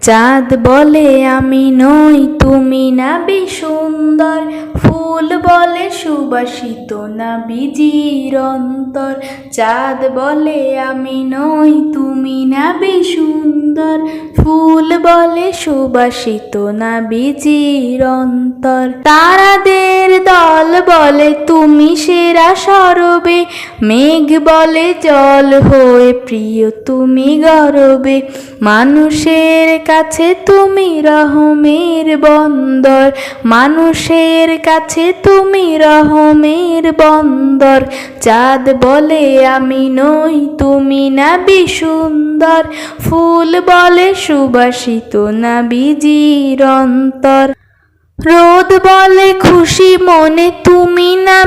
চাঁদ বলে আমি নই, তুমি না সুন্দর। ফুল বলে সুবাসিত না বীজির অন্তর চাঁদ বলে আমি নই, তুমি না সুন্দর। ফুল বলে সুবাসিত না বীজির অন্তর তারাদের দল বলে তুমি সেরা সরবে মেঘ বলে জল হয়ে প্রিয় তুমি গরবে। মানুষের কাছে তুমি রহমের বন্দর। মানুষের কাছে তুমি রহমের বন্দর। চাঁদ বলে আমি নই, তুমি না সুন্দর ফুল বলে সুবাসিত না বীজির অন্তর। রোদ বলে খুশি মনে, তুমি না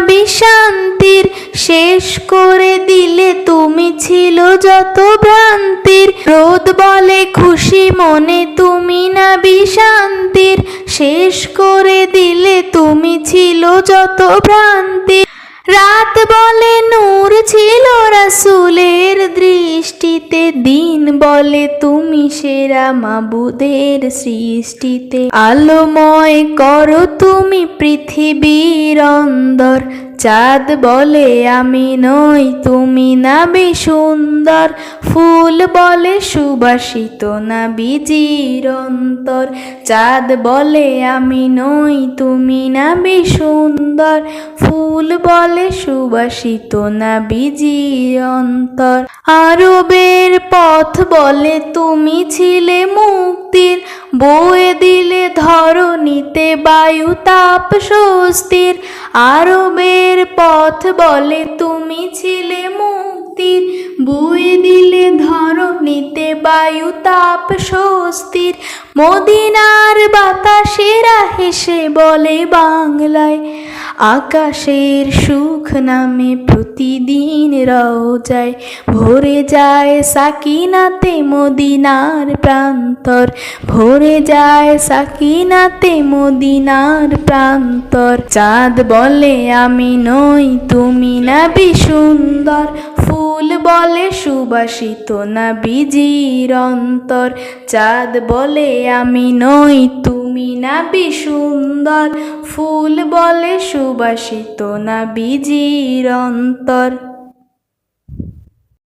শান্তির শেষ করে দিলে তুমি ছিল যত ভ্রান্তির। রোদ বলে খুশি মনে তুমি না শান্তির শেষ করে দিলে তুমি ছিল যত ভ্রান্তি রাত বলে নূর ছিল রাসুলের দৃষ্টিতে। দিন বলে তুমি সেরা মাবুদের সৃষ্টিতে। আলোময় করো তুমি পৃথিবীর অন্দর। চাঁদ বলে আমি নই, তুমি না সুন্দর। ফুল বলে সুবাসিত না বীজির অন্তর চাঁদ বলে আমি নই, তুমি না সুন্দর। ফুল বলে সুবাসিত না বীজির অন্তর আরবের পথ বলে তুমি ছিলে মুক্তির। বয়ে দিলে ধরণীতে বায়ু তাপ স্বস্তির। আরবের পথ বলে তুমি ছিলে মুক্তির। বয়ে দিলে ধরণীতে বায়ু তাপ স্বস্তির। মদিনার বাতাসেরা হেসে বলে বাংলায় আকাশের সুখ নামে প্রতিদিন রওজায় ভরে যায় সাকিনাতে মদিনার প্রান্তর। ভরে যায় সাকিনাতে মদিনার প্রান্তর। চাঁদ বলে, আমি নই তুমি না সুন্দর। ফুল বলে, সুবাসিত না বিজির অন্তর। চাঁদ বলে, আমি নই তুমি না সুন্দর ফুল বলে সুবাসিত না বিজির অন্তর